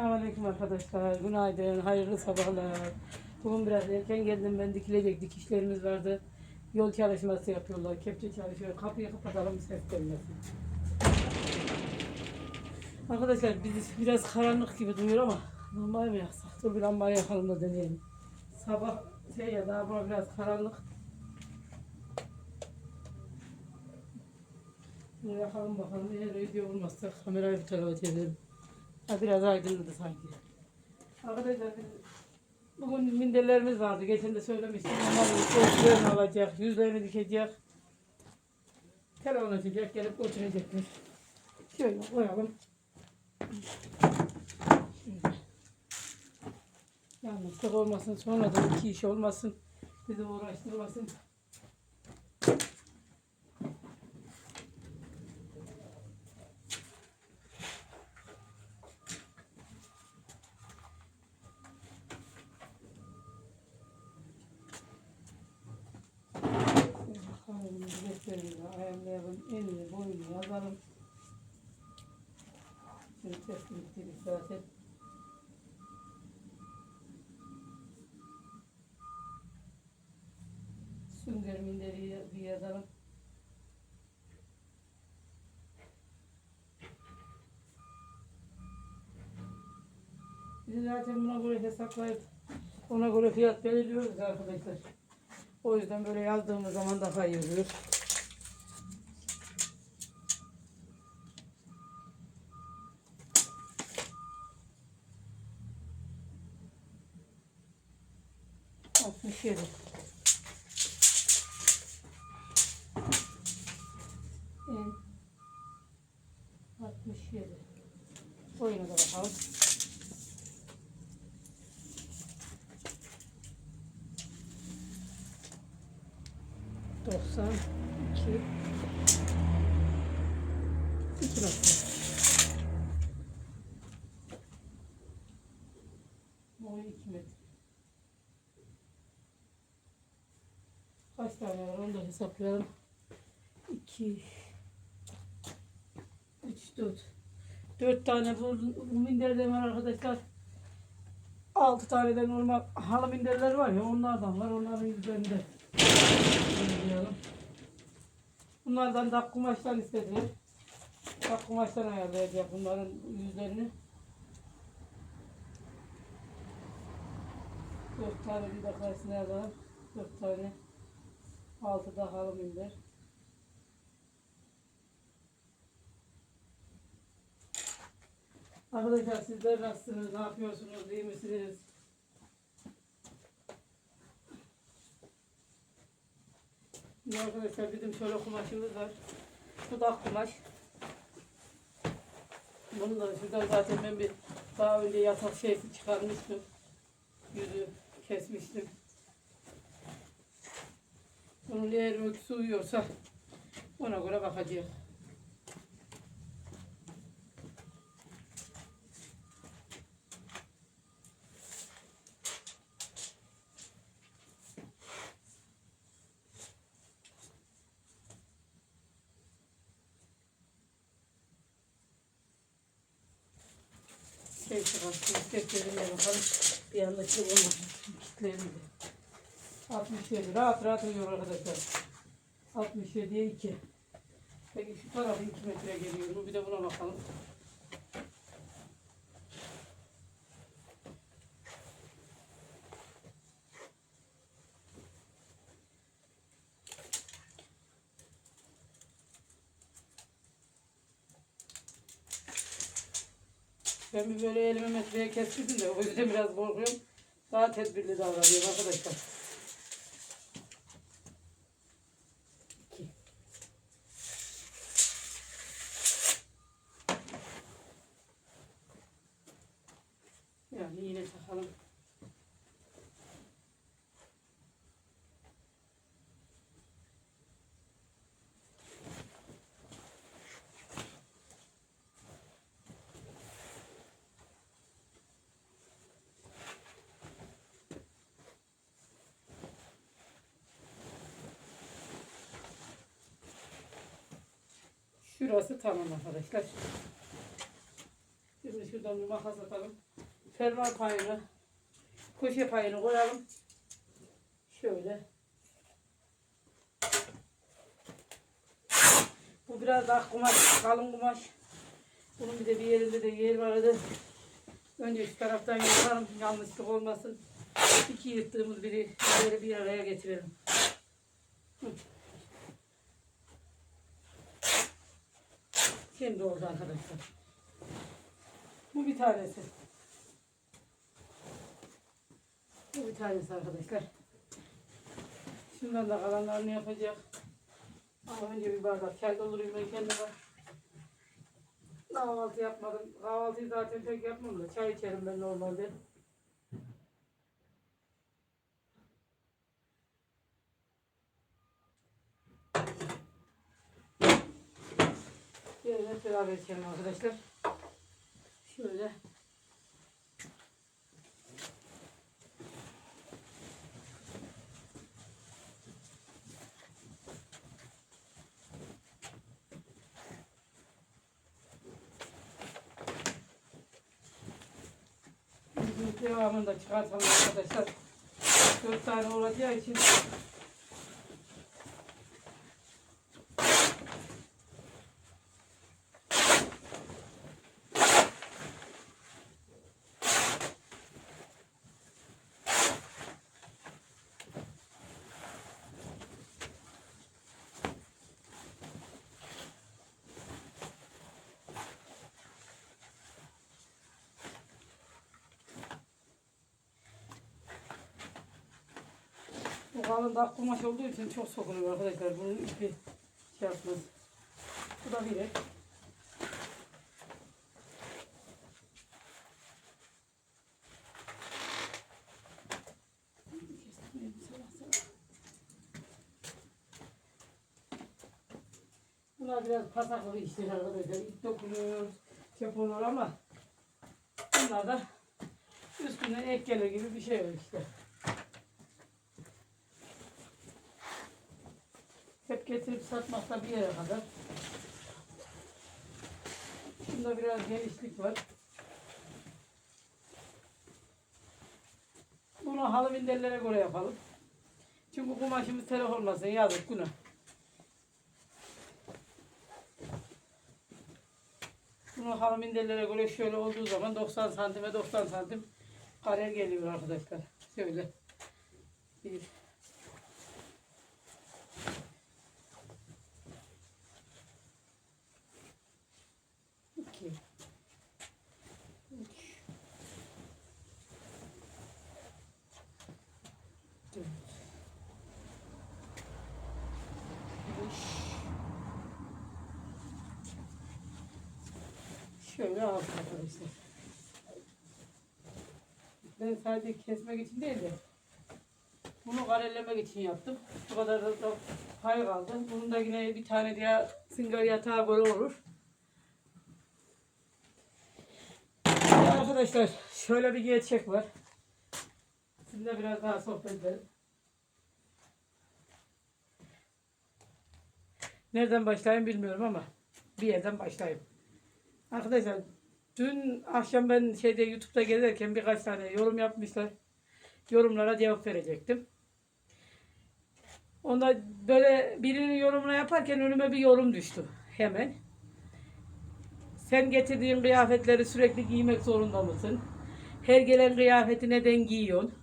Selamünaleyküm arkadaşlar. Günaydın. Hayırlı sabahlar. Bugün biraz erken geldim. Ben dikilecek dikişlerimiz vardı. Yol çalışması yapıyorlar. Kepçe çalışıyor. Kapıyı kapatalım ses gelmesin. Arkadaşlar biz biraz karanlık gibi duruyor ama lambayı mı yaksak? Dur bir lambayı yakalım da deneyelim. Sabah şey ya daha buna biraz karanlık. Yakalım bakalım. Eğer video olmazsa kamerayı bir tarafa çevirelim. Ha, biraz aydınladı sanki. Arkadaşlar bugün minderlerimiz vardı. Geçen de söylemiştim. Ölçülerini alacak, yüzlerini dikecek. Telefon açacak, gelip götürecekmiş. Şöyle koyalım. Yanlışlık olmasın, sonradan iki iş olmasın. Bizi uğraştırmasın. Defterimizi ayarlayalım. Enini, boyunu yazalım. Şimdi test bittik zaten. Sünger minderi bir yazalım. Biz zaten buna göre hesaplayıp ona göre fiyat belirliyoruz arkadaşlar. O yüzden böyle yazdığımız zaman daha iyi oluyor. Altmış yedi. En altmış yedi. Oyuna da bakalım. Doksan iki iki nokta. Boyu iki metre. Tane var onu da hesaplayalım. 2 3 4 4 tane bu, bu minderden var arkadaşlar. 6 tane de normal halı minderler var ya onlardan var. Onların üzerinde. Bunlardan da kumaştan istediler. Bak kumaştan ayarlayacak bunların yüzlerini. 4 tane bir dakikasını yazalım. 4 tane. 6 da halı minder. Arkadaşlar sizler nasılsınız? Ne yapıyorsunuz? İyi misiniz? Şimdi arkadaşlar bizim şöyle kumaşımız var. Bu da kumaş. Bunu da şuradan zaten ben bir daha önce yatak şeysi çıkarmıştım. Yüzü kesmiştim. Bunun eğer ölçüsü uyuyorsa ona göre bakacağım. Şey çıkarsın, kitlerine bakalım. Bir yanlışlık olmasın. Kitlerimizi. 67. Rahat rahat uyuyor arkadaşlar. 67'ye 2. Peki şu tarafı 2 metre geliyor. mu? Bir de buna bakalım. Ben bir böyle elime metreye kestirdim de o yüzden biraz korkuyorum. Daha tedbirli davranıyorum arkadaşlar. Yani yine takalım. Şurası tamam arkadaşlar. Şimdi şuradan bir makas atalım. Fermuar payını, köşe payını koyalım. Şöyle. Bu biraz daha kumaş, kalın kumaş. Bunun bir de bir yerinde de yer vardı. Önce şu taraftan yaparım, yanlışlık olmasın. İki yırttığımız biri böyle bir araya getirelim. Şimdi oldu arkadaşlar. Bu bir tanesi. Bu bir tanesi arkadaşlar. Şundan da kalanlarını yapacak. Ama önce bir bardak çay doldurayım ben kendime. Kahvaltı yapmadım. Kahvaltıyı zaten pek yapmam da çay içerim ben normalde. Gelin hep beraber içelim arkadaşlar. Şöyle. Bizim devamını da çıkartalım arkadaşlar. Dört tane olacağı için kalın da kumaş olduğu için çok sokuluyor arkadaşlar. Bunun ipi şey yapmaz. Bu da biri. Bunlar biraz pasaklı işler arkadaşlar. İp dokunuyor, çöp olur ama bunlar da üstünden ek gibi bir şey var işte. Hep getirip satmakta bir yere kadar. Şunda biraz genişlik var. Bunu halı minderlere göre yapalım. Çünkü kumaşımız telef olmasın yazık günah. Bunu halı minderlere göre şöyle olduğu zaman 90 santime 90 santim kare geliyor arkadaşlar. Şöyle. Bir, iki, üç, dört, beş, şöyle altı arkadaşlar. Ben sadece kesmek için değil de bunu karelemek için yaptım. Bu kadar da, pay kaldı. Bunun da yine bir tane diye singar yatağı böyle olur. Arkadaşlar şöyle bir gerçek var. Sizinle biraz daha sohbet edelim. Nereden başlayayım bilmiyorum ama bir yerden başlayayım. Arkadaşlar dün akşam ben şeyde YouTube'da gezerken birkaç tane yorum yapmışlar. Yorumlara cevap verecektim. Onda böyle birinin yorumuna yaparken önüme bir yorum düştü hemen. Sen getirdiğin kıyafetleri sürekli giymek zorunda mısın? Her gelen kıyafeti neden giyiyorsun?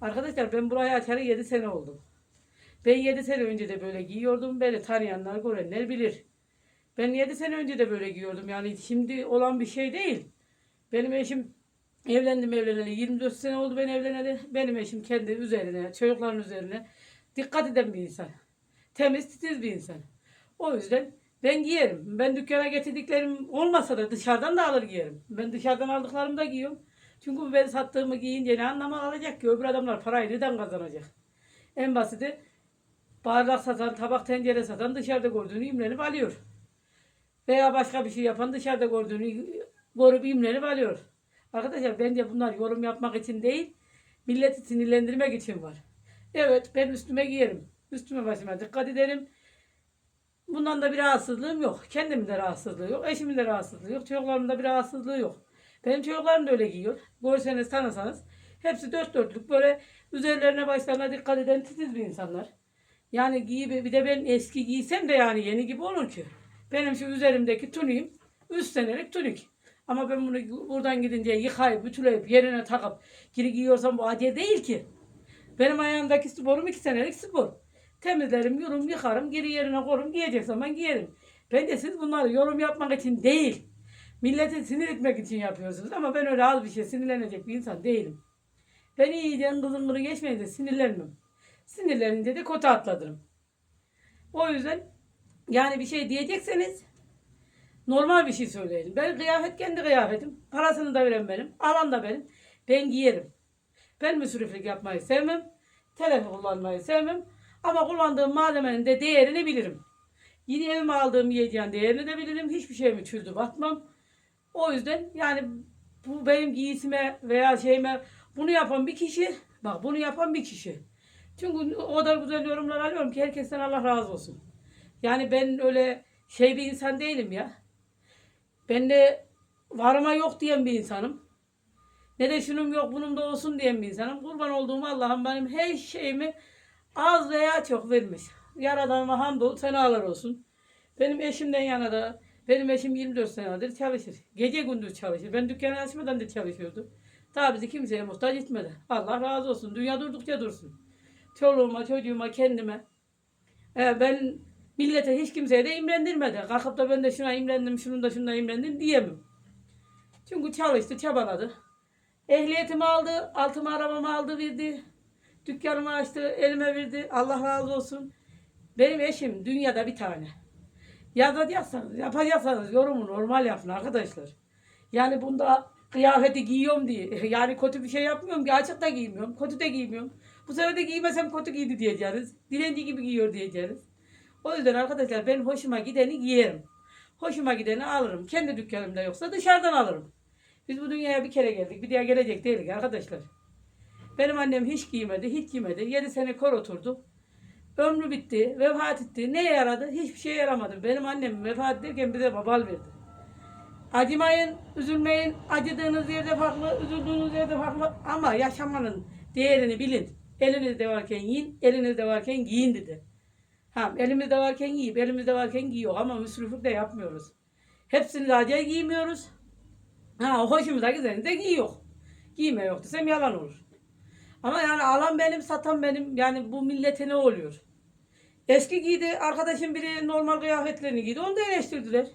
Arkadaşlar ben buraya açalı 7 sene oldu. Ben 7 sene önce de böyle giyiyordum. Beni tanıyanlar, görenler bilir. Ben 7 sene önce de böyle giyiyordum. Yani şimdi olan bir şey değil. Benim eşim evlendim evleneli 24 sene oldu ben evleneli. Benim eşim kendi üzerine, çocukların üzerine dikkat eden bir insan. Temiz, titiz bir insan. O yüzden ben giyerim. Ben dükkana getirdiklerim olmasa da dışarıdan da alır giyerim. Ben dışarıdan aldıklarımı da giyiyorum. Çünkü ben sattığımı giyince ne anlamı alacak ki? Öbür adamlar parayı neden kazanacak? En basiti bardak satan, tabak tencere satan dışarıda gördüğünü imrenip alıyor. Veya başka bir şey yapan dışarıda gördüğünü görüp imrenip alıyor. Arkadaşlar bence bunlar yorum yapmak için değil, milleti sinirlendirmek için var. Evet ben üstüme giyerim. Üstüme başıma dikkat ederim. Bundan da bir rahatsızlığım yok. Kendimin de rahatsızlığı yok. Eşimin de rahatsızlığı yok. Çocuklarımın da bir rahatsızlığı yok. Benim çocuklarım da öyle giyiyor. Görseniz tanısanız. Hepsi dört dörtlük böyle üzerlerine başlarına dikkat eden titiz bir insanlar. Yani giy bir de ben eski giysem de yani yeni gibi olur ki. Benim şu üzerimdeki tuniğim 3 senelik tunik. Ama ben bunu buradan gidince yıkayıp, ütüleyip, yerine takıp geri giyiyorsam bu adiye değil ki. Benim ayağımdaki sporum 2 senelik spor. Temizlerim, yorum, yıkarım, geri yerine korum, giyecek zaman giyerim. Ben de siz bunları yorum yapmak için değil, milleti sinir etmek için yapıyorsunuz. Ama ben öyle az bir şey sinirlenecek bir insan değilim. Ben iyiden kızın kırı geçmeyince sinirlenmem. Sinirlenince de kota atladırım. O yüzden yani bir şey diyecekseniz normal bir şey söyleyelim. Ben kıyafet kendi kıyafetim. Parasını da veren benim. Alan da benim. Ben giyerim. Ben müsriflik yapmayı sevmem. Telefon kullanmayı sevmem. Ama kullandığım malzemenin de değerini bilirim. Yeni evime aldığım yiyeceğin değerini de bilirim. Hiçbir şeyimi çüldü batmam. O yüzden yani bu benim giysime veya şeyime bunu yapan bir kişi, bak bunu yapan bir kişi. Çünkü o kadar güzel yorumlar alıyorum ki herkesten Allah razı olsun. Yani ben öyle şey bir insan değilim ya. Ben de varıma yok diyen bir insanım. Ne de şunum yok bunun da olsun diyen bir insanım. Kurban olduğum Allah'ım benim her şeyimi az veya çok vermiş. Yaradanıma hamdolsun senalar olsun. Benim eşimden yana da benim eşim 24 senedir çalışır. Gece gündüz çalışır. Ben dükkanı açmadan da çalışıyordu. Daha bizi kimseye muhtaç etmedi. Allah razı olsun. Dünya durdukça dursun. Çoluğuma, çocuğuma, kendime. Ee, ben millete hiç kimseye de imrendirmedi. Kalkıp da ben de şuna imrendim, şunun da şuna imrendim diyemem. Çünkü çalıştı, çabaladı. Ehliyetimi aldı, altıma arabamı aldı, verdi. Dükkanımı açtı, elime verdi. Allah razı olsun. Benim eşim dünyada bir tane. Yazacaksanız, yapacaksanız yorumu normal yapın arkadaşlar. Yani bunda kıyafeti giyiyorum diye. Yani kötü bir şey yapmıyorum ki. Açık da giymiyorum. Kötü de giymiyorum. Bu sefer de giymesem kötü giydi diyeceğiz. Dilenci gibi giyiyor diyeceğiz. O yüzden arkadaşlar ben hoşuma gideni giyerim. Hoşuma gideni alırım. Kendi dükkanımda yoksa dışarıdan alırım. Biz bu dünyaya bir kere geldik. Bir daha gelecek değilik arkadaşlar. Benim annem hiç giymedi, hiç giymedi. 7 sene kor oturdu. Ömrü bitti, vefat etti. Neye yaradı? Hiçbir şeye yaramadı. Benim annem vefat ederken bize babal verdi. Acımayın, üzülmeyin. Acıdığınız yerde farklı, üzüldüğünüz yerde farklı. Ama yaşamanın değerini bilin. Elinizde varken yiyin, elinizde varken giyin dedi. Ha, elimizde varken yiyip, elimizde varken giyiyor ama müsriflik de yapmıyoruz. Hepsini de acayip giymiyoruz. Ha, hoşumuza gideni de giyiyor. Giyme yok desem yalan olur. Ama yani alan benim, satan benim. Yani bu millete ne oluyor? Eski giydi, arkadaşım biri normal kıyafetlerini giydi. Onu da eleştirdiler.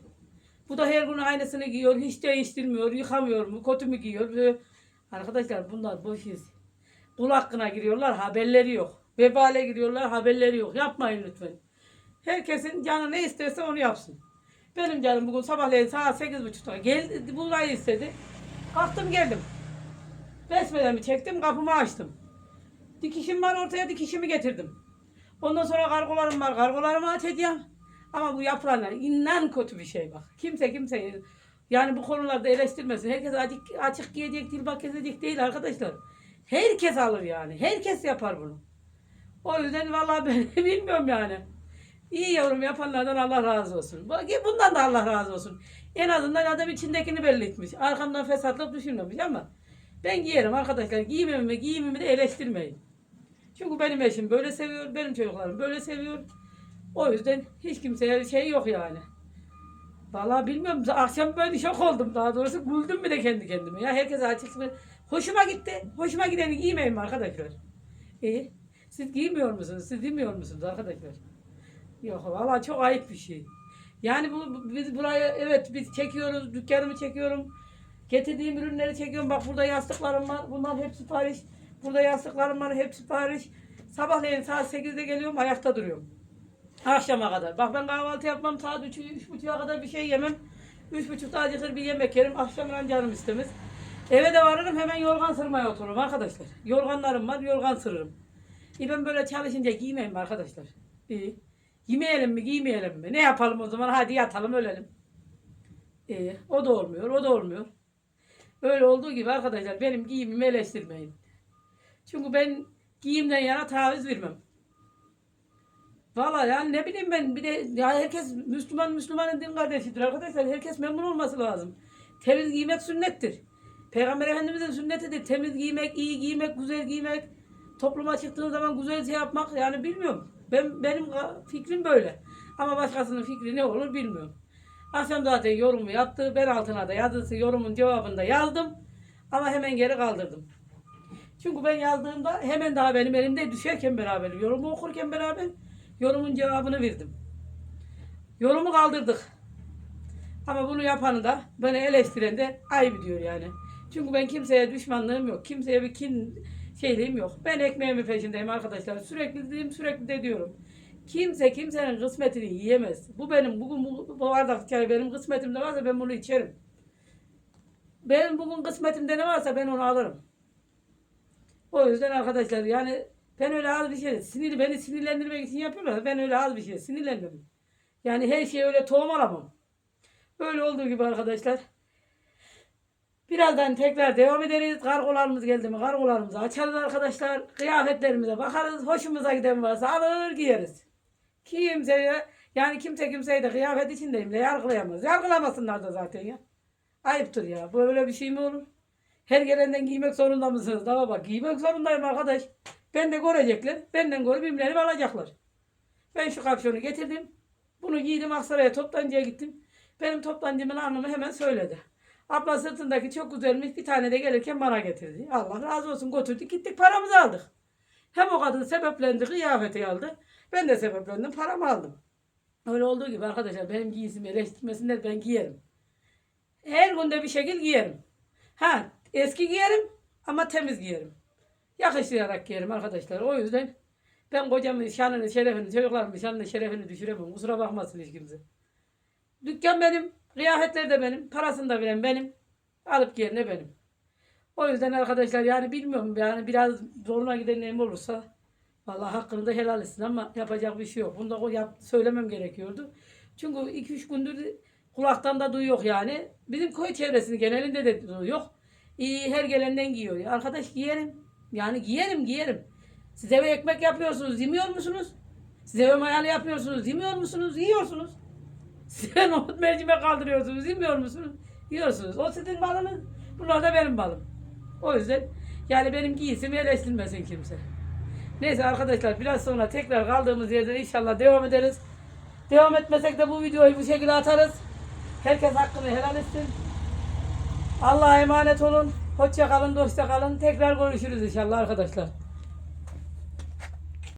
Bu da her gün aynısını giyiyor, hiç değiştirmiyor, yıkamıyor mu, kötü mü giyiyor? Arkadaşlar bunlar boş iş. Kul hakkına giriyorlar, haberleri yok. Vebale giriyorlar, haberleri yok. Yapmayın lütfen. Herkesin canı ne isterse onu yapsın. Benim canım bugün sabahleyin saat sekiz buçukta geldi, burayı istedi. Kalktım geldim. Besmelemi çektim, kapımı açtım. Dikişim var ortaya dikişimi getirdim. Ondan sonra kargolarım var, kargolarımı açacağım. Ama bu yapılanlar inan kötü bir şey bak. Kimse kimseyi yani bu konularda eleştirmesin. Herkes açık, açık giyecek, dilbak kesecek değil arkadaşlar. Herkes alır yani. Herkes yapar bunu. O yüzden vallahi ben bilmiyorum yani. İyi yorum yapanlardan Allah razı olsun. Bundan da Allah razı olsun. En azından adam içindekini belli etmiş. Arkamdan fesatlık düşünmemiş ama ben giyerim arkadaşlar. Giyimimi giyimimi de eleştirmeyin. Çünkü benim eşim böyle seviyor, benim çocuklarım böyle seviyor. O yüzden hiç kimseye şey yok yani. Vallahi bilmiyorum. Akşam böyle şok oldum daha doğrusu. Güldüm bir de kendi kendime. Ya herkes açık? Hoşuma gitti. Hoşuma gideni giymeyeyim mi arkadaşlar? İyi. Siz giymiyor musunuz? Siz bilmiyor musunuz arkadaşlar? Yok vallahi çok ayıp bir şey. Yani bu biz buraya evet biz çekiyoruz. Dükkanımı çekiyorum. Getirdiğim ürünleri çekiyorum. Bak burada yastıklarım var. Bunlar hep sipariş. Burada yastıklarım var. Hep sipariş. Sabahleyin saat 8'de geliyorum. Ayakta duruyorum. Akşama kadar. Bak ben kahvaltı yapmam. Saat 3, 3.30'a kadar bir şey yemem. 3.30'da acıkır bir yemek yerim. Akşamdan canım istemez. Eve de varırım hemen yorgan sırmaya otururum arkadaşlar. Yorganlarım var. Yorgan sırırım. E ben böyle çalışınca giymeyeyim arkadaşlar? İyi. Yemeyelim mi giymeyelim mi? Ne yapalım o zaman? Hadi yatalım ölelim. İyi. O da olmuyor. O da olmuyor. Öyle olduğu gibi arkadaşlar benim giyimimi eleştirmeyin. Çünkü ben giyimden yana taviz vermem. Valla yani ne bileyim ben bir de ya herkes Müslüman Müslümanın din kardeşidir arkadaşlar. Herkes memnun olması lazım. Temiz giymek sünnettir. Peygamber Efendimiz'in sünnetidir. Temiz giymek, iyi giymek, güzel giymek. Topluma çıktığın zaman güzel şey yapmak. Yani bilmiyorum. Ben benim fikrim böyle. Ama başkasının fikri ne olur bilmiyorum. Akşam zaten yorumu yaptı. Ben altına da yazısı yorumun cevabını da yazdım. Ama hemen geri kaldırdım. Çünkü ben yazdığımda hemen daha benim elimde düşerken beraber, yorumu okurken beraber yorumun cevabını verdim. Yorumu kaldırdık. Ama bunu yapanı da beni eleştiren de ayıp diyor yani. Çünkü ben kimseye düşmanlığım yok. Kimseye bir kin şeyliğim yok. Ben ekmeğimin peşindeyim arkadaşlar. Sürekli dediğim sürekli de diyorum. Kimse kimsenin kısmetini yiyemez. Bu benim bugün bu, bu bardak çay benim kısmetimde varsa ben bunu içerim. Benim bugün kısmetimde ne varsa ben onu alırım. O yüzden arkadaşlar yani ben öyle az bir şey sinirli beni sinirlendirmek için yapıyorlar. Ben öyle az bir şey sinirlenmem. Yani her şeye öyle tohum alamam. Böyle olduğu gibi arkadaşlar. Birazdan tekrar devam ederiz. Kargolarımız geldi mi? Kargolarımızı açarız arkadaşlar. Kıyafetlerimize bakarız. Hoşumuza giden varsa alır giyeriz. Kimseye yani kimse kimseyi de kıyafet içindeyim de yargılayamaz. Yargılamasınlar da zaten ya. Ayıptır ya. Böyle bir şey mi olur? Her gelenden giymek zorunda mısınız? Daha bak giymek zorundayım arkadaş. Ben de görecekler. Benden görüp imlenip alacaklar. Ben şu kapşonu getirdim. Bunu giydim Aksaray'a toptancıya gittim. Benim toptancımın anlamı hemen söyledi. Abla sırtındaki çok güzelmiş bir tane de gelirken bana getirdi. Allah razı olsun götürdük gittik paramızı aldık. Hem o kadın sebeplendi kıyafeti aldı. Ben de sebeplendim paramı aldım. Öyle olduğu gibi arkadaşlar benim giysimi eleştirmesinler ben giyerim. Her günde bir şekil giyerim. Ha eski giyerim ama temiz giyerim. Yakıştırarak giyerim arkadaşlar. O yüzden ben kocamın şanını, şerefini, çocuklarımın şanını, şerefini düşüremem. Kusura bakmasın hiç kimse. Dükkan benim, kıyafetler de benim, parasını da veren benim. Alıp yerine benim. O yüzden arkadaşlar yani bilmiyorum yani biraz zoruna giden neyim olursa vallahi hakkını da helal etsin ama yapacak bir şey yok. Bunu da yap, söylemem gerekiyordu. Çünkü 2-3 gündür kulaktan da duyuyor yani. Bizim köy çevresinin genelinde de duyuyor. İyi her gelenden giyiyor. Arkadaş giyerim. Yani giyerim giyerim. Siz eve ekmek yapıyorsunuz, yemiyor musunuz? Siz eve mayalı yapıyorsunuz, yemiyor musunuz? Yiyorsunuz. Size nohut mercimek kaldırıyorsunuz, yemiyor musunuz? Yiyorsunuz. O sizin malınız, bunlar da benim malım. O yüzden yani benim giysimi eleştirmesin kimse. Neyse arkadaşlar biraz sonra tekrar kaldığımız yerden inşallah devam ederiz. Devam etmesek de bu videoyu bu şekilde atarız. Herkes hakkını helal etsin. Allah'a emanet olun. Hoşça kalın, dostça kalın. Tekrar görüşürüz inşallah arkadaşlar.